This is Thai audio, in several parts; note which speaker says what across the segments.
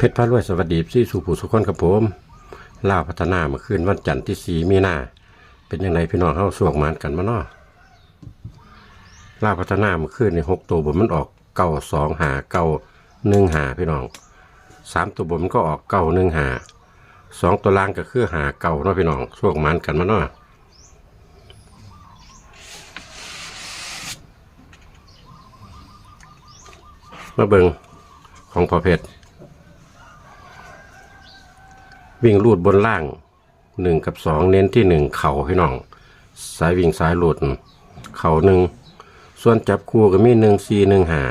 Speaker 1: เพชรพระรวยสวัสดีซี่สู่ผู้สุขคนกับผมล่าพัฒนามื่อคืนวันจันทร์ที่สีมีนา เป็นยังไงพี่น้องเข้าสวกมานกันมาเนาะล่าพัฒนามื่อคืนในหกตัวบนมันออกเก้าสองหาเก้าหนึ่งหาพี่น้องสามตัวบนมันก็ออกเก้าหนึ่งหาสองตัวล่างก็คือหาเก้าเนาะพี่น้องสวกมานกันมาเนาะมาเบิงของพอเพชร วิ่งรูดบนล่างหนึ่งกับสองเน้นที่หนึ่งเข่าพี่น้อง สายวิ่งสายหลุดเข่าหนึ่งส่วนจับคู่ก็มีหนึ่งซีหนึ่งหา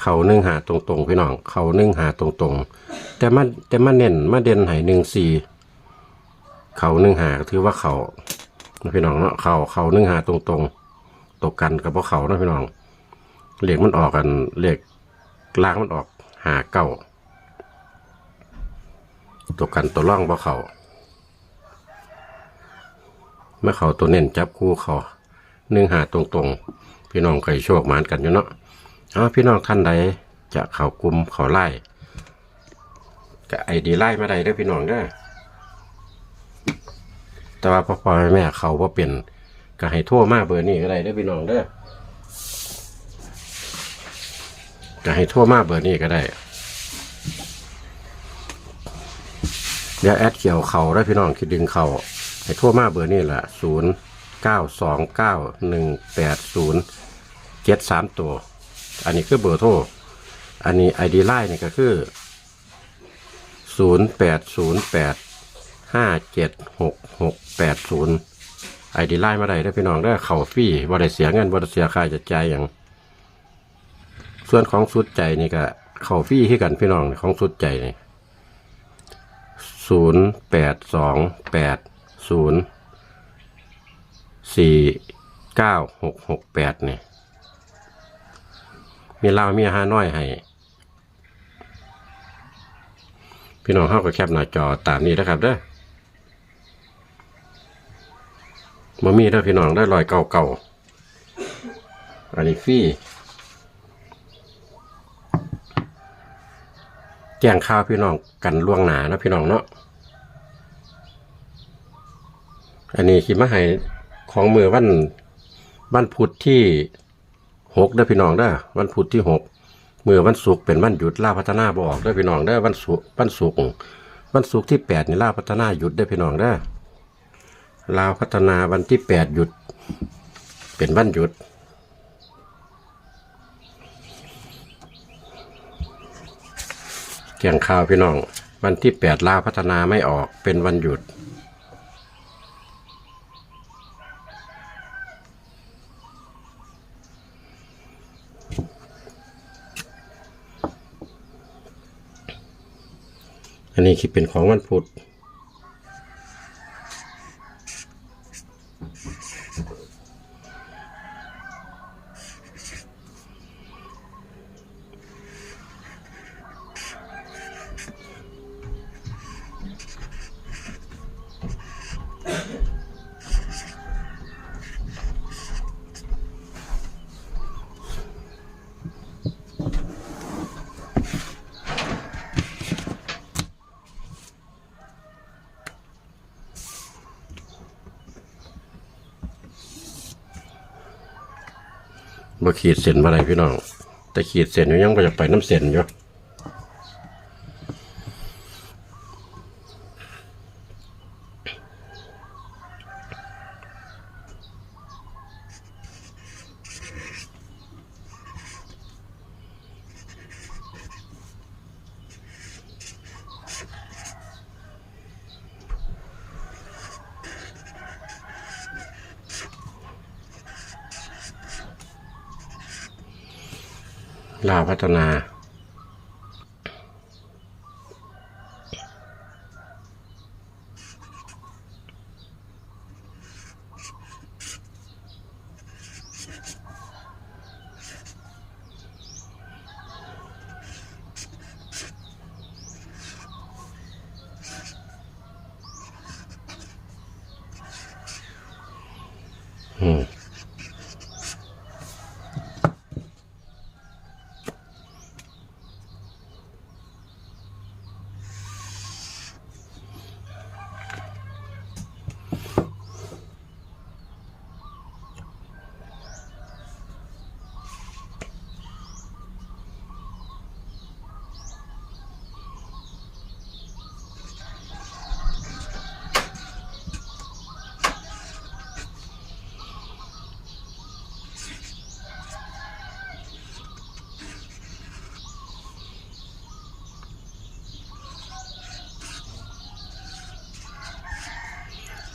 Speaker 1: เข่าหนึ่งหาตรงๆพี่น้อง เข่าหนึ่งหาตรงๆ แต่มาแต่มาเน้นมาเด่นให้หนึ่งซีเข่าหนึ่งหาถือว่าเข่าพี่น้องเนาะเข่าเข่าหนึ่งหาตรงๆตกกันกับพวกเขานาะพี่น้องเหล็กมันออกกันเหล็กล่างมันออกหาเก้า ตัวกันตัวร่องบ่เขาเมื่อเขาตัวเน้นจับคู่เขาหนึ่งหาตรงๆ พี่น้องเคยโชคหมานกันอยู่เนาะเอาพี่น้องท่านใดจะเขากลุ่มเขาไล่ก็ไอดีไล่มาได้เด้อพี่น้องเด้อแต่ว่าพ่อพ่อแม่เขาว่าเป็นก็ให้ทั่วมากเบอร์นี้ก็ได้เด้อพี่น้องเด้อก็ให้ทั่วมากเบอร์นี้ก็ได้ เดี๋ยวแอดเกี่ยวเขาได้พี่น้องคิดดึงเขาให้ทั่วมาเบอร์นี่แหละศูนย์เก้าสองเก้าหนึ่งแปดศูนย์เจ็ดสามตัว อันนี้คือเบอร์โทร อันนี้ไอดีไลน์นี่ก็คือศูนย์แปดศูนย์แปดห้าเจ็ดหกหกแปดศูนย์ไอดีไลน์มาได้ได้พี่น้องได้เข่าฟรี่ว่าได้เสียเงินว่าได้เสียค่าจะจ่ายอย่าง ส่วนของสุดใจนี่ก็เข่าฟรี่ให้กันพี่น้องของสุดใจนี่ ศูนย์แปดสองแปดศูนย์สี่เก้าหกหกแปดเนี่ยมีเหล้ามีอาหาน้อยให้ พี่น้องเข้ากับแคปหน้าจอตามนี้นะครับเด้อมามีเด้อพี่น้องได้รอยเก่าเก่าๆอันนี้ฟ แจ้งข่าวพี่น้องกันล่วงหนานะพี่น้องเนาะอันนี้คิดมาให้ของมือวันวันพุธที่หกเด้อพี่น้องเด้อวันพุธที่หกมือวันศุกร์เป็นวันหยุดล่าพัฒนาบอกเด้อพี่น้องเด้อวันศุกร์วันศุกร์วันศุกร์ที่แปดนี่ล่าพัฒนาหยุดเด้อพี่น้องเด้อลาวพัฒนาวันที่แปดหยุด เป็นวันหยุด แจ้งข่าวพี่น้อง วันที่แปดลาพัฒนาไม่ออกเป็นวันหยุด อันนี้คิดเป็นของวันพุธ บ่ขีดเส้นมาอะไรพี่น้อง แต่ขีดเส้นอยู่ยังบ่อยากไปน้ำเส้นอยู่ ลาวพัฒนาอืม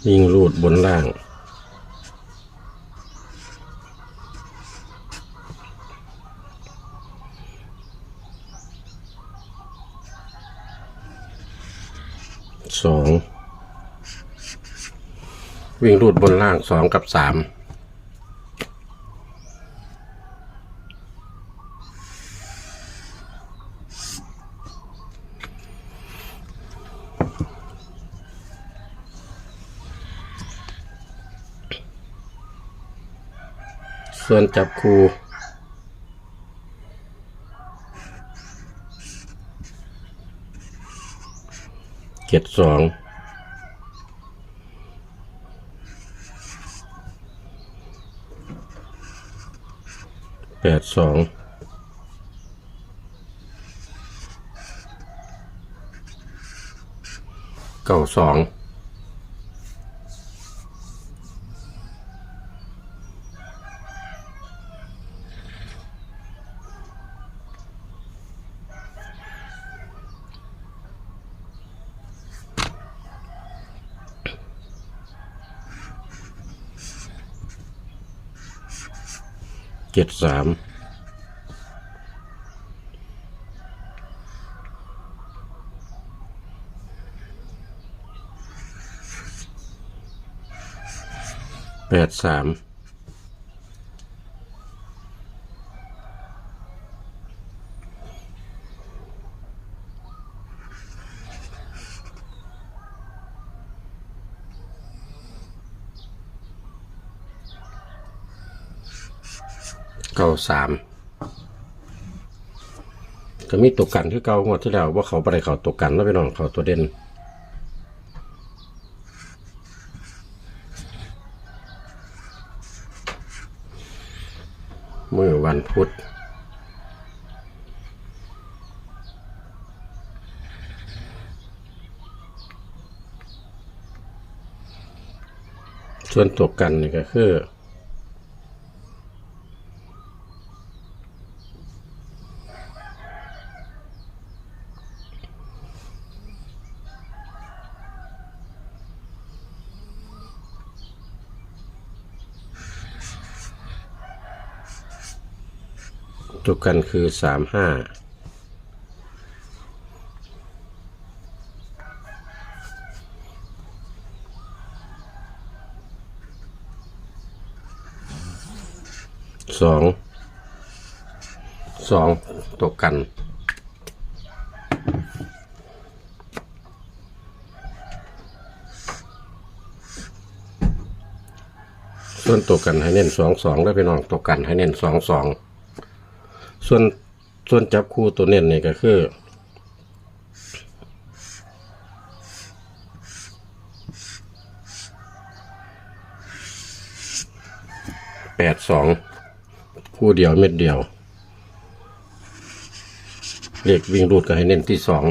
Speaker 1: วิ่งรูดบนล่าง สอง วิ่งรูดบนล่างสองกับสาม ส่วนจับคูเจ็ดสองแปดสองเก้าสอง เจ็ดสามแปดสาม เก้าสามก็มีตัวกันที่เก่างวดที่แล้วว่าเขาไปไเขาตัวกันแล้วไปนองเขาตัวเด่นเมื่อวันพุธส่วนตัวกันนี่ก็คือ ตัวกันคือสามห้าสองสองตัวกันส่วนตัวกันให้เน้นสองสองได้วไปน้องตัวกันให้เน้นสองสอง ส่วนส่วนจับคู่ตัวเน้นนี่ก็คือแปดสองคู่เดียวเม็ดเดียว เลขวิ่งรูดก็ให้เน้นที่สอง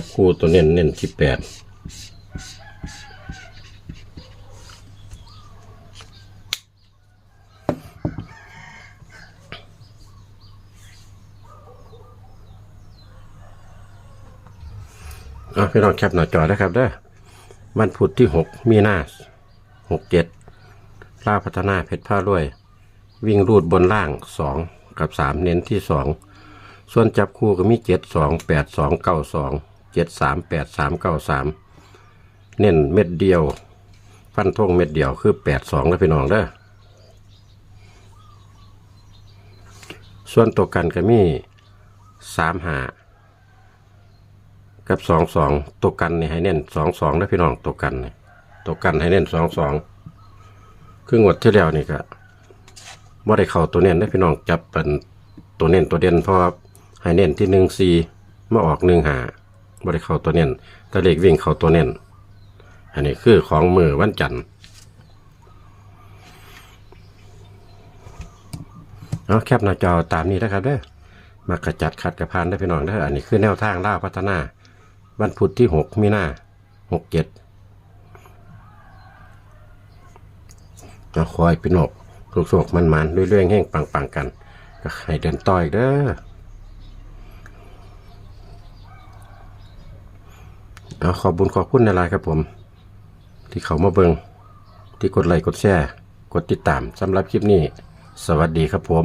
Speaker 1: จับคู่ตัวเน้นเน้นที่แปดอะพี่น้องแคปหน้าจอนะครับเด้อวันพุธที่หกมีนาหกเจ็ดล่าพัฒนาเพชรผ้ารวย วิ่งรูดบนล่างสองกับสามเน้นที่สองส่วนจับคู่ก็มีเจ็ดสองแปดสอง เจ็ดสามแปดสามเก้าสามเน้นเม็ดเดียว ฟันทงเม็ดเดียวคือแปดสองนะพี่น้องเด้อส่วนตัวกันก็มีสามหากับสองสองตัวกันนี่ให้เน้นสองสองนะพี่น้องตัวกันนี่ตัวกันให้เน้นสองสองคืองวดที่แล้วนี่ก็บ่ได้เข้าตัวเน้นนะพี่น้องจับเป็นตัวเน้นตัวเด่นเพราะให้เน้นที่หนึ่งสี่มาออกหนึ่งหา บ่ได้เข้าตัวเน้นแต่เลขวิ่งเข้าตัวเน้นอันนี้คือของมือวันจันทร์เอาแคปหน้าจอตามนี้นะครับเด้อมากระจัดขัดกระพานได้พี่น้องเด้ออันนี้คือแนวทางล่าพัฒนา วันพุธที่หกมีนาหกเจ็ดเอาคอยพี่นกสุกๆมันๆเรื่อยๆแห้งปังๆกันก็ให้เดินต่อยเด้อ เอาขอบบุญขอบคุณในไลน์ครับผม ที่เขามาเบิงที่กดไลค์กดแชร์ กดติดตามสำหรับคลิปนี้ สวัสดีครับผม